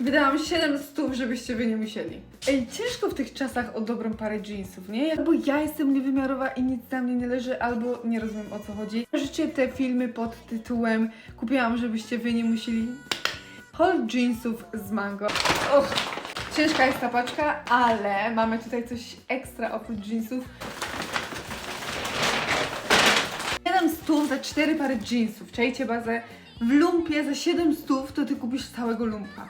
Wydałam 7 stów, żebyście wy nie musieli. Ej, ciężko w tych czasach o dobrą parę jeansów, nie? Albo ja jestem niewymiarowa i nic na mnie nie leży, albo nie rozumiem o co chodzi. Życie te filmy pod tytułem kupiłam, żebyście wy nie musieli. Haul jeansów z mango. Och, ciężka jest ta paczka, ale mamy tutaj coś ekstra oprócz jeansów. 7 stów za 4 pary jeansów. Czajcie bazę. W lumpie za 7 stów to ty kupisz całego lumpa.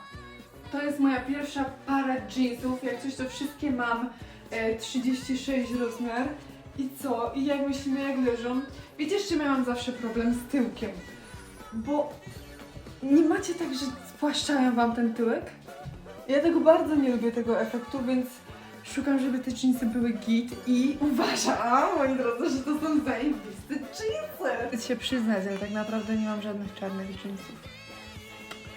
To jest moja pierwsza para jeansów. Jak coś to wszystkie mam e, 36 rozmiar. I co? I jak myślimy jak leżą? Wiecie, z czym ja mam zawsze problem? Z tyłkiem. Bo nie macie tak, że spłaszczają wam ten tyłek? Ja tego bardzo nie lubię tego efektu, więc szukam, żeby te jeansy były git i uważam, moi drodzy, że to są zajebiste jeansy. Chcę się przyznać, ale tak naprawdę nie mam żadnych czarnych jeansów.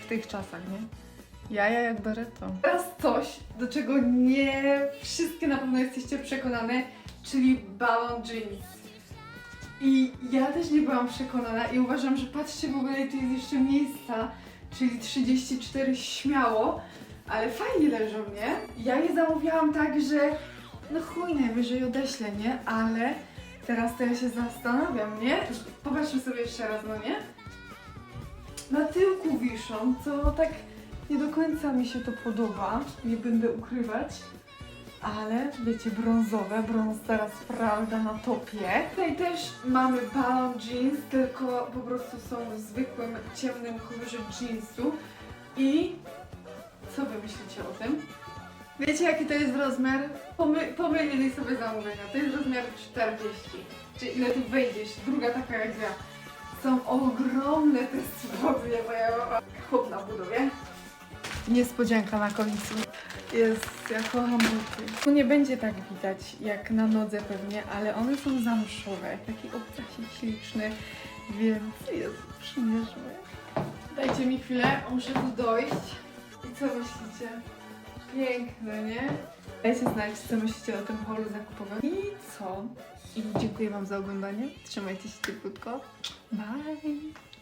W tych czasach, nie? Jaja jak bereto. Teraz coś, do czego nie wszystkie na pewno jesteście przekonane, czyli balon jeans. I ja też nie byłam przekonana i uważam, że patrzcie w ogóle, tu jest jeszcze miejsca, czyli 34 śmiało, ale fajnie leżą, nie? Ja je zamówiłam tak, że no chuj najwyżej odeślę, nie? Ale teraz to ja się zastanawiam, nie? Popatrzmy sobie jeszcze raz, no nie? Na tyłku wiszą, co tak nie do końca mi się to podoba, nie będę ukrywać. Ale wiecie, brązowe, brąz teraz prawda na topie. Tutaj też mamy balon jeans, tylko po prostu są w zwykłym, ciemnym kolorze jeansu. I co wy myślicie o tym? Wiecie jaki to jest rozmiar? Pomy pomylili sobie zamówienia. To jest rozmiar 40. Czy ile tu wejdziesz? Druga taka jak ja. Są ogromne te spodnie, bo ja mam chłop na budowie. Niespodzianka na końcu. Jest, ja kocham buty. Tu nie będzie tak widać jak na nodze pewnie, ale one są zamszowe. Taki obcasik śliczny, więc jest przymierzmy. Dajcie mi chwilę, muszę tu dojść. I co myślicie? Piękne, nie? Dajcie znać, co myślicie o tym holu zakupowym. I co? I dziękuję Wam za oglądanie. Trzymajcie się cieplutko. Bye!